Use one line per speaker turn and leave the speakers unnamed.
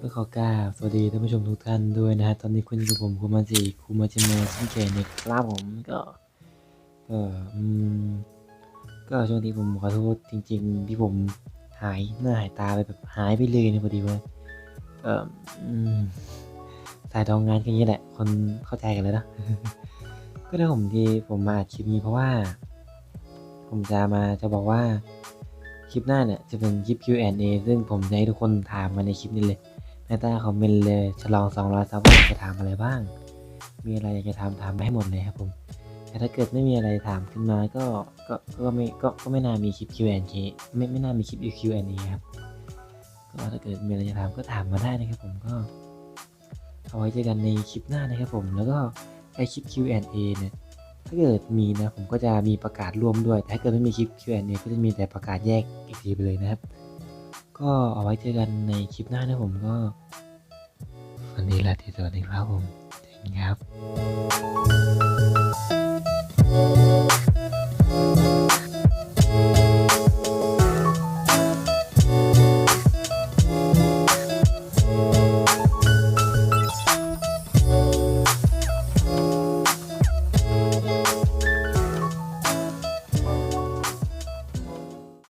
ก็ขอกราบสวัสดีท่านผู้ชมทุกท่านด้วยนะฮะตอนนี้คุณอยู่กับผมคุณมาจีคุณมาจิเมอร์ซิงเกนในครับผมก็ก็อืมก็ช่วงนี้ผมขอโทษจริง ๆ ที่ผมหายหน้าหายตาไปแบบหายไปเลยเนี่ยพอดีว่าเอออืมสายทองงานกันนี้แหละ คนเข้าใจกันเลยนะก็ได้ผมที่ผมมาอัดคลิปนี้เพราะว่า ผมจะมาจะบอกว่าคลิปหน้าเนี่ยจะเป็นคลิป Q&A ซึ่งผมจะให้ทุกคนถามมาในคลิปนี้เลย ในใต้คอมเมนต์เลยฉลอง 200ซับว่าจะถามอะไรบ้าง มีอะไรอยากจะถามถามมาให้หมดเลยครับผม แต่ถ้าเกิดไม่มีอะไรถามขึ้นมาก็ก็ก็ไม่ก็ก็ไม่น่ามีคลิป Q&A ไม่ไม่น่ามีคลิป Q&A ครับ ก็ถ้าเกิดมีอะไรจะถามก็ถามมาได้นะครับผมก็ เอาไว้เจอกันในคลิปหน้านะครับผมแล้วก็ไอคลิป Q&A เนี่ยถ้าเกิดมีนะผมก็จะมีประกาศร่วมด้วย แต่ถ้าเกิดไม่มีคลิป Q&A ก็จะมีแต่ประกาศแยกอีกทีไปเลยนะครับ ก็เอาไว้เจอกันในคลิปหน้านะผมก็วันนี้ลาทีสวัสดีครับผมจริงครับ